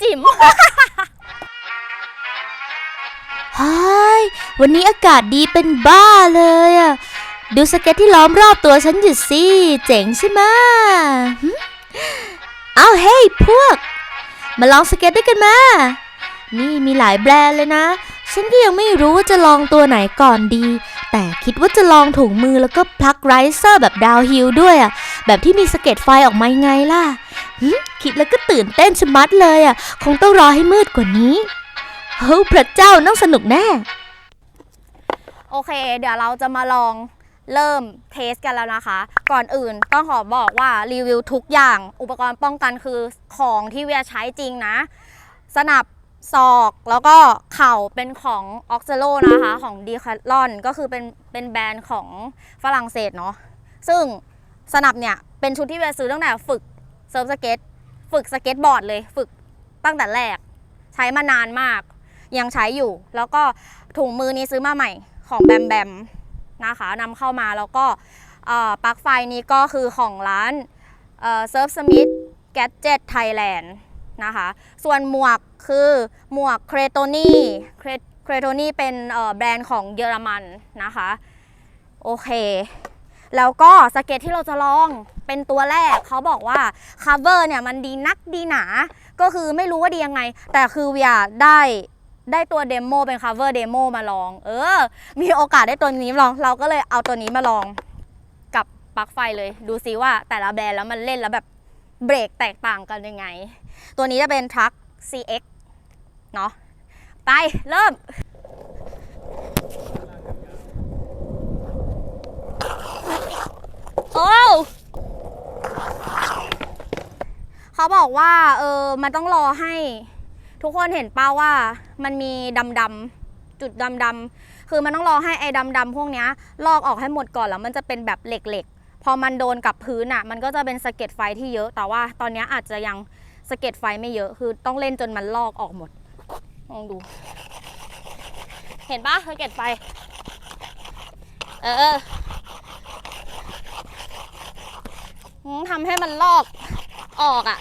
จิ๋มฮายวันนี้อากาศดีเป็นบ้าเลยอะดูสเก็ตที่ล้อมรอบตัวฉันอยู่สิ เจ๋งใช่ไหมเอาเฮ้ยพวก มาลองสเก็ตด้วยกันมา นี่มีหลายแบรนด์เลยนะ ฉันก็ยังไม่รู้ว่าจะลองตัวไหนก่อนดี แต่คิดว่าจะลองถุงมือแล้วก็พลักไรเซอร์แบบดาวฮิลด้วยอะแบบที่มีสเก็ตไฟออกมาไงล่ะ คิดแล้วก็ตื่นเต้นชะมัดเลยอะ คงต้องรอให้มืดกว่านี้เฮ้ยพระเจ้าต้องสนุกแน่ โอเค เดี๋ยวเราจะมาลองเริ่มเทสกันแล้วนะคะ ก่อนอื่นต้องขอบอกว่ารีวิวทุกอย่าง อุปกรณ์ป้องกันคือของที่เวียใช้จริงนะ สนับศอกแล้วก็เข่าเป็นของออกเซโลนะคะของดีค a ลอนก็คือเป็นเป็นแบรนด์ของฝรั่งเศสเนาะซึ่งสนับเนี่ยเป็นชุดที่เวียซื้อตั้งแต่ฝึก เซิร์ฟสเก็ตฝึกสเก็ตบอร์ดเลย ฝึกตั้งแต่แรก ใช้มานานมาก ยังใช้อยู่ แล้วก็ถุงมือนี้ซื้อมาใหม่ของแบมแบมนะคะนำเข้ามาแล้วก็ปลั๊กไฟนี้ก็คือของร้านเซิร์ฟสมิธแกจเจ็ตไทยแลนด์นะคะ ส่วนหมวกคือหมวกเครโตนี่เครโตนี่เป็นแบรนด์ของเยอรมันนะคะ โอเค แล้วก็สเก็ตที่เราจะลองเป็นตัวแรกเขาบอกว่า cover เนี่ยมันดีนักดีหนา ก็คือไม่รู้ว่าดียังไง แต่คือเวียได้ได้ตัวเดโมเป็น cover demo มาลอง เออ มีโอกาสได้ตัวนี้มาลอง เราก็เลยเอาตัวนี้มาลองกับปลั๊กไฟเลย ดูซิว่าแต่ละแบรนด์แล้วมันเล่นแล้วแบบเบรกแตกต่างกันยังไง ตัวนี้จะเป็นทรัค CX เนาะไปเริ่ม โอ้ว เขาบอกว่าเออมันต้องรอให้ ทุกคนเห็นเป้าว่ามันมีดำดำๆจุดดำดำๆคือมันต้องรอให้ไอ้ดำดำๆพวกนี้ลอกออกให้หมดก่อนแล้วมันจะเป็นแบบเหล็กๆ พอมันโดนกับพื้นอะ มันก็จะเป็นสะเก็ดไฟที่เยอะ แต่ว่าตอนนี้อาจจะยังสะเก็ดไฟไม่เยอะ คือต้องเล่นจนมันลอกออกหมดลองดู เห็นปะสะเก็ดไฟ เออ ทำให้มันลอกออกอะ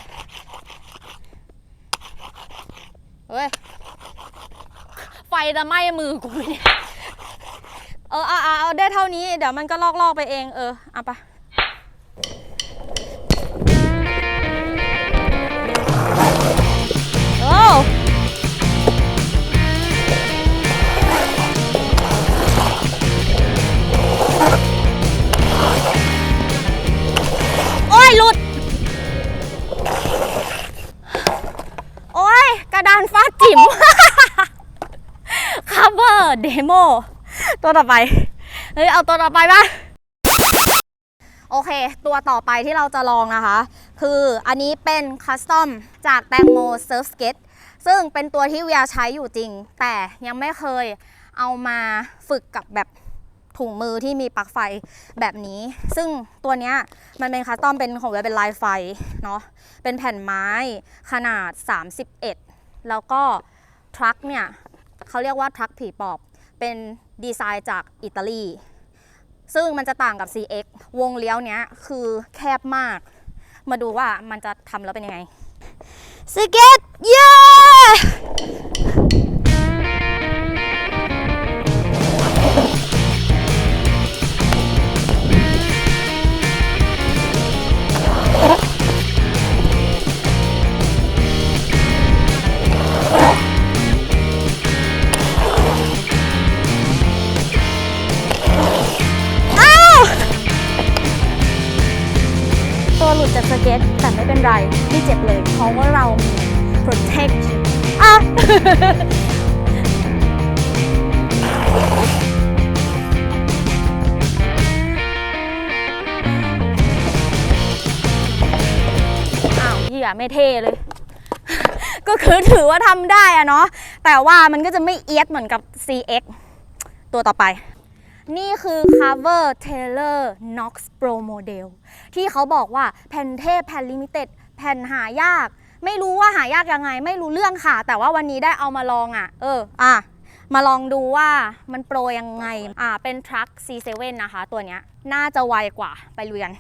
เฮ้ย ไฟจะไหม้มือกูเนี่ย เออเอาเอาเอาได้เท่านี้ เดี๋ยวมันก็ลอกลอกๆไปเอง เออ เอาไป cover demo ตัวต่อไป เฮ้ย เอาตัวต่อไปปะโอเค ตัวต่อไปที่เราจะลองนะคะ คืออันนี้เป็นคัสตอมจากแตงโมเซิร์ฟสเก็ตซึ่งเป็นตัวที่เวียใช้อยู่จริง แต่ยังไม่เคยเอามาฝึกกับแบบถุงมือที่มีปลั๊กไฟแบบนี้ ซึ่งตัวเนี้ยมันเป็นคัสตอมเป็นของเวียเป็นลายไฟเนาะ เป็นแผ่นไม้ขนาด 31 แล้วก็ทรัคเนี่ย เขาเรียกว่าทรัคผีปอบ เป็นดีไซน์จากอิตาลี ซึ่งมันจะต่างกับ CX วงเลี้ยวเนี้ยคือแคบมาก มาดูว่ามันจะทำแล้วเป็นยังไงสเก็ตเย้ จากสเก็ตแต่ไม่เป็นไรไม่เจ็บเลย เพราะว่าเรามี protect อะอ้าวเหี้ยไม่เท่เลย ก็คือถือว่าทำได้อะเนาะแต่ว่ามันก็จะไม่เอียดเหมือนกับ CX ตัวต่อไป นี่คือ cover Taylor Knox Pro Model ที่เขาบอกว่าแผ่นเทพแผ่นลิมิเต็ดแผ่นหายาก ไม่รู้ว่าหายากยังไง ไม่รู้เรื่องค่ะ แต่ว่าวันนี้ได้เอามาลองอะ เออ อะ มาลองดูว่ามันโปรยังไง อ่าเป็น Truck C7 นะคะ ตัวเนี้ย น่าจะไวกว่าไปลุยกัน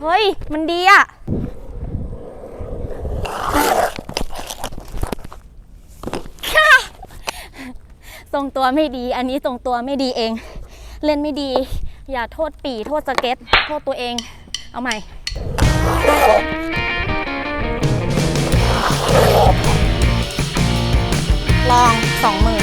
เฮ้ย มันดีอะ ท รงตัวไม่ดี อันนี้ทรงตัวไม่ดีเอง เล่นไม่ดี อย่าโทษปีโทษสเก็ต โทษตัวเอง เอาใหม่ ลองสองมือ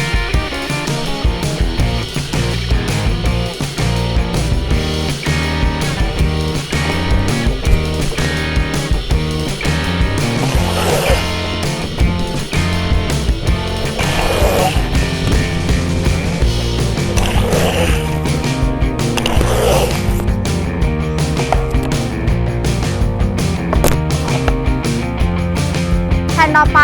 ต่อไป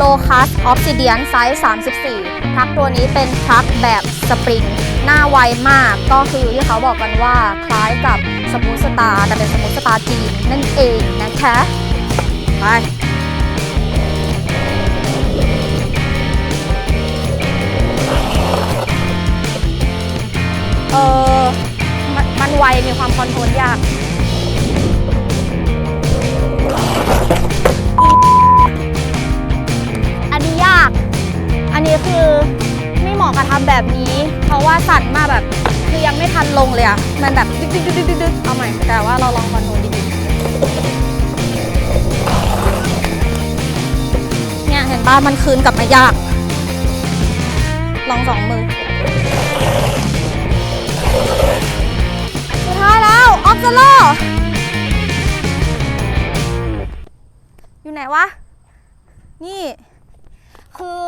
Low Cast Obsidian Size 34 ทักตัวนี้เป็นทักแบบสปริง หน้าไวมากก็คือที่เขาบอกกันว่าคล้ายกับสมูทสตาร์แต่เป็นสมูทสตาร์จีนนั่นเองนะคะ ไปเออมมันไวมีความคอนโทรลยาก คือไม่เหมาะกับทำแบบนี้ เพราะว่าสั่นมากแบบคือยังไม่ทันลงเลยอะมันแบบดึกดึกดึกดึกดึกเอาใหม่แต่ว่าเราลองคอนโทรลดีๆเนี่ยเห็นป่ะมันคืนกลับมายาก ลองสองมือสุดท้ายแล้วออฟเซโลอยู่ไหนวะ นี่ คือ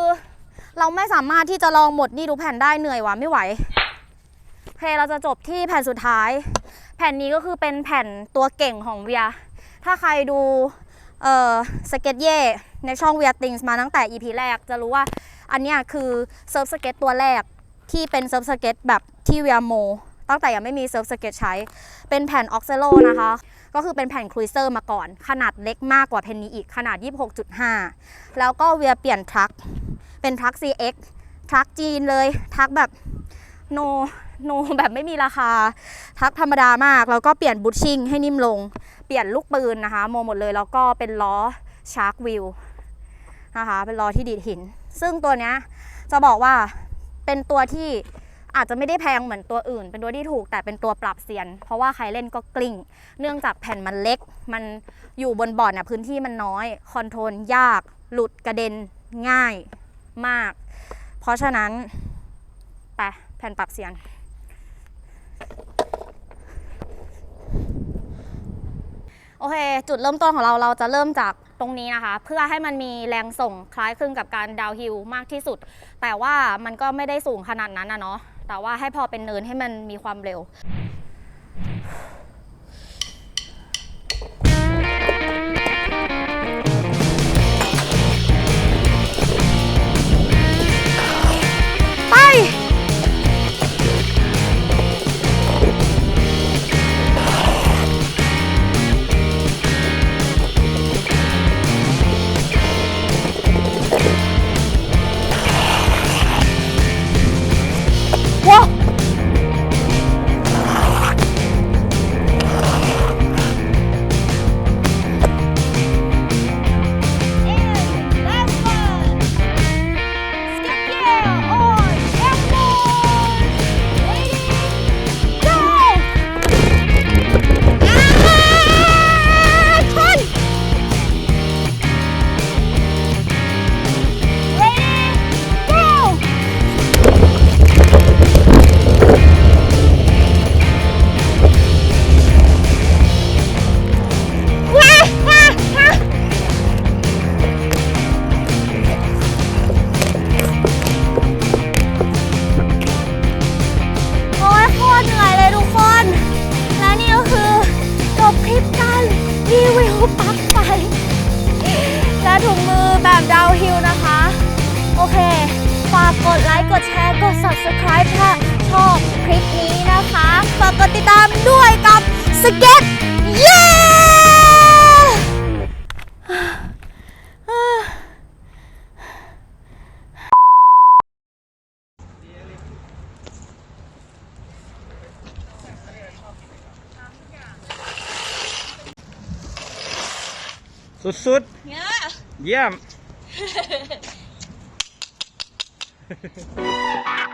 เราไม่สามารถที่จะลองหมดนี่ทุกแผ่นได้เหนื่อยว่ะไม่ไหวโอเคเราจะจบที่แผ่นสุดท้าย แผ่นนี้ก็คือเป็นแผ่นตัวเก่งของเวีย ถ้าใครดูเอ่อสเก็ตเย่ในช่องเวียติงส์มาตั้งแต่ EP แรกจะรู้ว่าอันนี้คือเซิร์ฟสเก็ตตัวแรกที่เป็นเซิร์ฟสเก็ตแบบที่เวียโมตั้งแต่ยังไม่มีเซิร์ฟสเก็ตใช้ เป็นแผ่นออกเซโลนะคะ ก็คือเป็นแผ่นครูเซอร์มาก่อน ขนาดเล็กมากกว่าเพนนี้อีกขนาด 26.5 แล้วก็เวียเปลี่ยนทรัค เป็นทรัค CX ทรัคจีนเลยทรัคแบบโนโนแบบไม่มีราคาทรัคธรรมดามาก แล้วก็เปลี่ยนบูชชิ่งให้นิ่มลง เปลี่ยนลูกปืนนะคะโมหมดเลย แล้วก็เป็นล้อชาร์กวิวนะคะเป็นล้อที่ดีดหิน ซึ่งตัวเนี้ยจะบอกว่าเป็นตัวที่อาจจะไม่ได้แพงเหมือนตัวอื่น เป็นตัวที่ถูกแต่เป็นตัวปรับเสียน เพราะว่าใครเล่นก็กลิ้ง เนื่องจากแผ่นมันเล็ก มันอยู่บนบอร์ดน่ะพื้นที่มันน้อย คอนโทรลยาก หลุดกระเด็นง่าย มาก เพราะฉะนั้นไปแผ่นปรับเสียง โอเค จุดเริ่มต้นของเราเราจะเริ่มจากตรงนี้นะคะ เพื่อให้มันมีแรงส่งคล้ายคลึงกับการดาวฮิลมากที่สุด แต่ว่ามันก็ไม่ได้สูงขนาดนั้นนะเนาะแต่ว่าให้พอเป็นเนินให้มันมีความเร็ว ดไลค์กดแชร์ กด subscribe ถ้าชอบคลิปนี้นะคะ ฝากกดติดตามด้วยกับสเก็ต เย้สุดเนี่ยๆเยี่ยม Ha ha ha!